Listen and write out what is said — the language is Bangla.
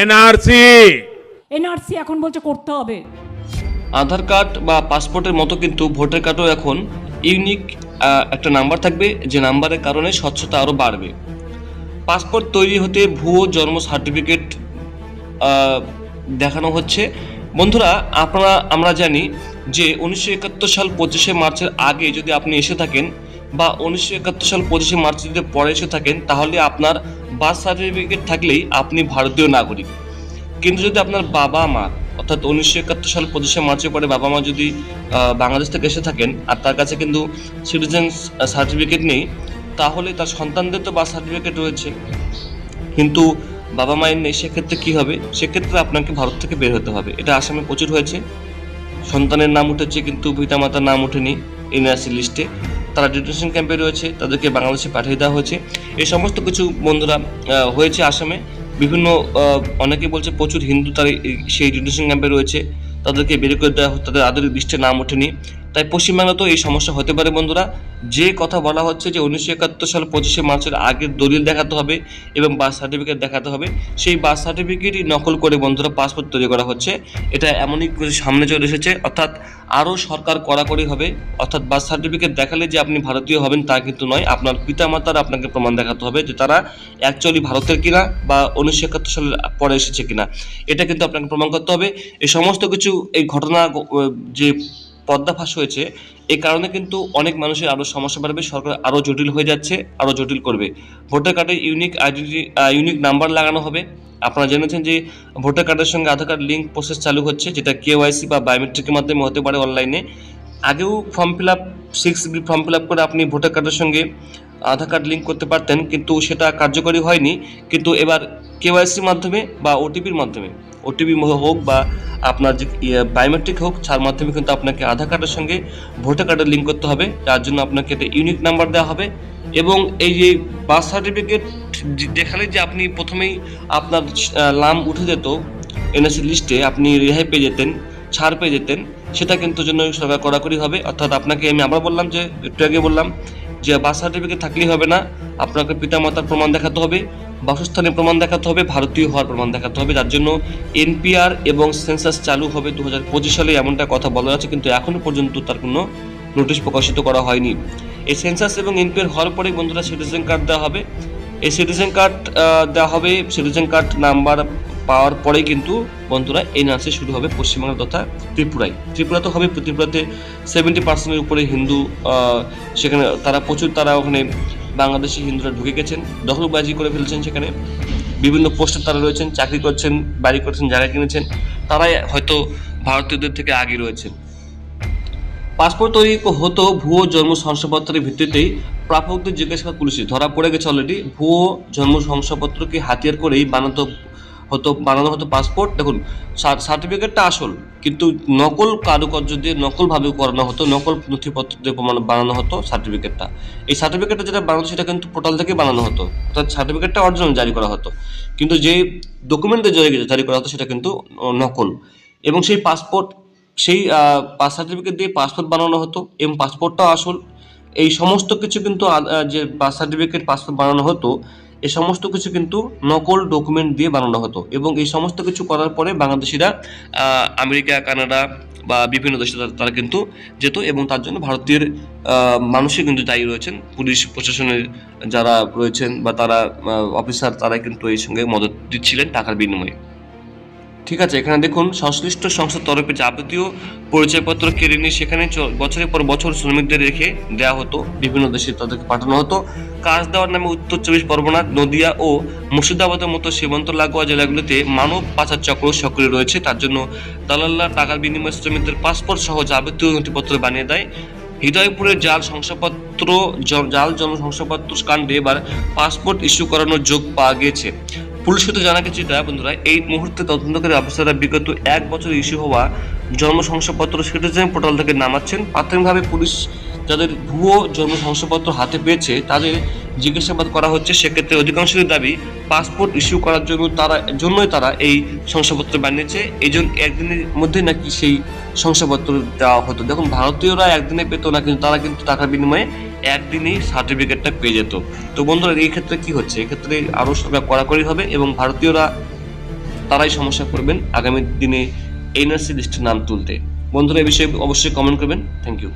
এনআরসি। এনআরসি এখন বলছে করতে হবে। আধার কার্ড বা পাসপোর্টের মতো কিন্তু ভোটার কার্ডও এখন ইউনিক একটা নাম্বার থাকবে যে নাম্বারের কারণে স্বচ্ছতা আরও বাড়বে। পাসপোর্ট তৈরি হতে ভুয়ো জন্ম সার্টিফিকেট দেখানো হচ্ছে। বন্ধুরা আপনারা আমরা জানি যে উনিশশো একাত্তর সাল পঁচিশে মার্চের আগে যদি আপনি এসে থাকেন বা উনিশশো একাত্তর সাল পঁচিশে মার্চ যদি পরে এসে থাকেন তাহলে আপনার বার্থ সার্টিফিকেট থাকলেই আপনি ভারতীয় নাগরিক। কিন্তু যদি আপনার বাবা মা, অর্থাৎ উনিশশো একাত্তর সাল পঁচিশে মার্চের পরে বাবা মা যদি বাংলাদেশ থেকে এসে থাকেন আর তার কাছে কিন্তু সিটিজেন সার্টিফিকেট নেই, তাহলে তার সন্তানদের তো বার্থ সার্টিফিকেট রয়েছে। কিন্তু বাবা মায়ের নেই, সেক্ষেত্রে কী হবে? সেক্ষেত্রে আপনাকে ভারত থেকে বের হতে হবে। এটা আসামে প্রচুর হয়েছে। সন্তানের নাম উঠেছে কিন্তু পিতামাতার নাম ওঠেনি এনআরসি লিস্টে তারা ডিটেনশন ক্যাম্পে রয়েছে, তাদেরকে বাংলাদেশে পাঠিয়ে দেওয়া হয়েছে। এই সমস্ত কিছু বন্ধুরা হয়েছে আসামে। বিভিন্ন অনেকে বলছে প্রচুর হিন্দু তার সেই ডিটেনশন ক্যাম্পে রয়েছে। তাদেরকে বের করে দেওয়া তাদের আদরের লিস্টে নাম ওঠেনি। তাই পশ্চিমবাংলাতেও এই সমস্যা হতে পারে বন্ধুরা। যে কথা বলা হচ্ছে যে উনিশশো একাত্তর সাল পঁচিশে মার্চের আগের দলিল দেখাতে হবে এবং বার্থ সার্টিফিকেট দেখাতে হবে, সেই বার্থ সার্টিফিকেটই নকল করে বন্ধুরা পাসপোর্ট তৈরি করা হচ্ছে। এটা এমনই সামনে চলে এসেছে, অর্থাৎ আরও সরকার কড়াকড়ি হবে, অর্থাৎ বার্থ সার্টিফিকেট দেখালে যে আপনি ভারতীয় হবেন তা কিন্তু নয়, আপনার পিতামাতার আপনাকে প্রমাণ দেখাতে হবে যে তারা অ্যাকচুয়ালি ভারতের কিনা বা উনিশশো একাত্তর সালের পরে এসেছে কিনা। এটা কিন্তু আপনাকে প্রমাণ করতে হবে। এই সমস্ত কিছু এই ঘটনা, গ- যে ফাঁস হয়েছে এই কারণে কিন্তু অনেক মানুষের আরও সমস্যা বাড়বে, সরকার আরও জটিল হয়ে যাচ্ছে আরও জটিল করবে। ভোটার কার্ডে ইউনিক আইডেন্টি ইউনিক নাম্বার লাগানো হবে। আপনারা জেনেছেন যে ভোটার কার্ডের সঙ্গে আধার কার্ড লিঙ্ক প্রসেস চালু হচ্ছে, যেটা কেওয়াইসি বা বায়োমেট্রিকের মাধ্যমে হতে পারে অনলাইনে আগেও form fill up six form fill up করে আপনি ভোটার কার্ডের সঙ্গে আধার কার্ড লিঙ্ক করতে পারতেন, কিন্তু সেটা কার্যকরী হয়নি। কিন্তু এবার কেওয়াইসির মাধ্যমে বা ওটিপির মাধ্যমে, ওটিপি হোক বা আপনার যে বায়োমেট্রিক হোক, তার মাধ্যমে কিন্তু আপনাকে আধার কার্ডের সঙ্গে ভোটার কার্ডের লিঙ্ক করতে হবে। যার জন্য আপনাকে একটা ইউনিক নাম্বার দেওয়া হবে এবং এই যে বার্থ সার্টিফিকেট দেখালে যে আপনি প্রথমেই আপনার নাম উঠে যেত, এনএসসি লিস্টে আপনি রেহাই পেয়ে যেতেন, ছাড় পেয়ে যেতেন, সেটা কিন্তু জন্য সরকার কড়াকড়ি হবে। অর্থাৎ আপনাকে আমি আবার বললাম যে, একটু আগে বললাম যে বার্থ সার্টিফিকেট থাকলেই হবে না, আপনাকে পিতামাতার প্রমাণ দেখাতে হবে বাসস্থানের প্রমাণ দেখাতে হবে, ভারতীয় হওয়ার প্রমাণ দেখাতে হবে, যার জন্য এনপিআর এবং সেন্সাস চালু হবে দু হাজার পঁচিশ সালে, এমনটা কথা বলা আছে, কিন্তু এখনও পর্যন্ত তার কোনো নোটিশ প্রকাশিত করা হয়নি। এই সেন্সাস এবং এনপিআর হওয়ার পরে বন্ধুরা সিটিজেন কার্ড দেওয়া হবে। এই সিটিজেন কার্ড দেওয়া হবে সিটিজেন কার্ড নাম্বার পাওয়ার পরেই কিন্তু বন্ধুরা এনআরসি শুরু হবে পশ্চিমবঙ্গ তথা ত্রিপুরায়। ত্রিপুরা তো হবে ত্রিপুরাতে সেভেন্টি পার্সেন্টের উপরে হিন্দু সেখানে তারা প্রচুর, তারা ওখানে বাংলাদেশি হিন্দুরা ঢুকে গেছেন, দখলবাজি করে ফেলছেন সেখানে। বিভিন্ন পোস্টে তারা রয়েছেন, চাকরি করছেন, বাড়ি করছেন, জায়গা কিনেছেন, তারাই হয়তো ভারতীয়দের থেকে আগে রয়েছেন। পাসপোর্ট তৈরি হতো ভুয়ো জন্ম শংসাপত্রের ভিত্তিতেই। প্রাপকদের জিজ্ঞাসাবাদ পুলিশে ধরা পড়ে গেছে অলরেডি ভুয়ো জন্ম শংসাপত্রকে হাতিয়ার করেই বানাতো হতো বানানো হতো পাসপোর্ট দেখুন সার্টিফিকেটটা আসল, কিন্তু নকল কারুকার্য দিয়ে নকলভাবে করানো হতো, নকল নথিপত্র দিয়ে প্রমাণ- বানানো হতো সার্টিফিকেটটা এই সার্টিফিকেটটা যেটা বানানো সেটা কিন্তু পোর্টাল থেকে বানানো হতো, অর্থাৎ সার্টিফিকেটটা অরিজিনাল জারি করা হতো। কিন্তু যে ডকুমেন্টে জারি করা হতো সেটা কিন্তু নকল। এবং সেই পাসপোর্ট সেই পাস সার্টিফিকেট দিয়ে পাসপোর্ট বানানো হতো, এবং পাসপোর্টটাও আসল। এই সমস্ত কিছু কিন্তু যে বার্থ সার্টিফিকেট পাসপোর্ট বানানো হতো এই সমস্ত কিছু কিন্তু নকল ডকুমেন্ট দিয়ে বানানো হতো এবং এই সমস্ত কিছু করার পরে বাংলাদেশিরা আমেরিকা, কানাডা বা বিভিন্ন দেশে তারা- তারা কিন্তু যেত এবং তার জন্য ভারতীয় মানুষই কিন্তু দায়ী রয়েছেন। পুলিশ, প্রশাসনের যারা রয়েছেন বা তারা অফিসার তারা কিন্তু এই সঙ্গে মদত দিচ্ছিলেন টাকার বিনিময়ে। ঠিক আছে, এখানে দেখুন, সংশ্লিষ্ট সংস্থার তরফে যাবতীয় পরিচয়পত্র কেড়ে নিয়ে সেখানে বছরের পর বছর শ্রমিকদের রেখে দেওয়া হতো, বিভিন্ন দেশে তাদেরকে পাঠানো হতো। কাজ দেওয়ার নামে উত্তর চব্বিশ পরগনা, নদিয়া ও মুর্শিদাবাদের মতো সীমান্ত লাগোয়া জেলাগুলিতে মানব পাচার চক্র সক্রিয় রয়েছে। তার জন্য দালাল্লা টাকার বিনিময়ে শ্রমিকদের পাসপোর্ট সহ যাবতীয় নথিপত্র বানিয়ে দেয়। হৃদয়পুরের জাল শংসাপত্র জ- জাল জন শংসাপত্র কাণ্ডে এবার পাসপোর্ট ইস্যু করানোর যোগ পাওয়া গিয়েছে পুলিশ সূত্রে জানা গেছে যেটা বন্ধুরা, এই মুহূর্তে তদন্তকারী অফিসাররা বিগত এক বছর ইস্যু হওয়া জন্ম শংসাপত্র সিটিজেন পোর্টাল থেকে নামাচ্ছেন। প্রাথমিকভাবে পুলিশ যাদের ভুয়ো জন্ম শংসাপত্র হাতে পেয়েছে, তাদের জিজ্ঞাসাবাদ করা হচ্ছে। সেক্ষেত্রে অধিকাংশের দাবি, পাসপোর্ট ইস্যু করার জন্য তারা জন্যই তারা এই শংসাপত্র বানিয়েছে। এই জন্য একদিনের মধ্যে নাকি সেই শংসাপত্র দেওয়া হতো। দেখুন, ভারতীয়রা একদিনে পেত না, কিন্তু তারা কিন্তু টাকার বিনিময়ে একদিনেই সার্টিফিকেটটা পেয়ে যেত। তো বন্ধুরা, এই ক্ষেত্রে কি হচ্ছে? এক্ষেত্রে আরও কড়াকড়ি হবে এবং ভারতীয়রা তারাই সমস্যা করবেন আগামী দিনে এনআরসি লিস্টের নাম তুলতে। বন্ধুরা, এই বিষয়ে অবশ্যই কমেন্ট করবেন। Thank you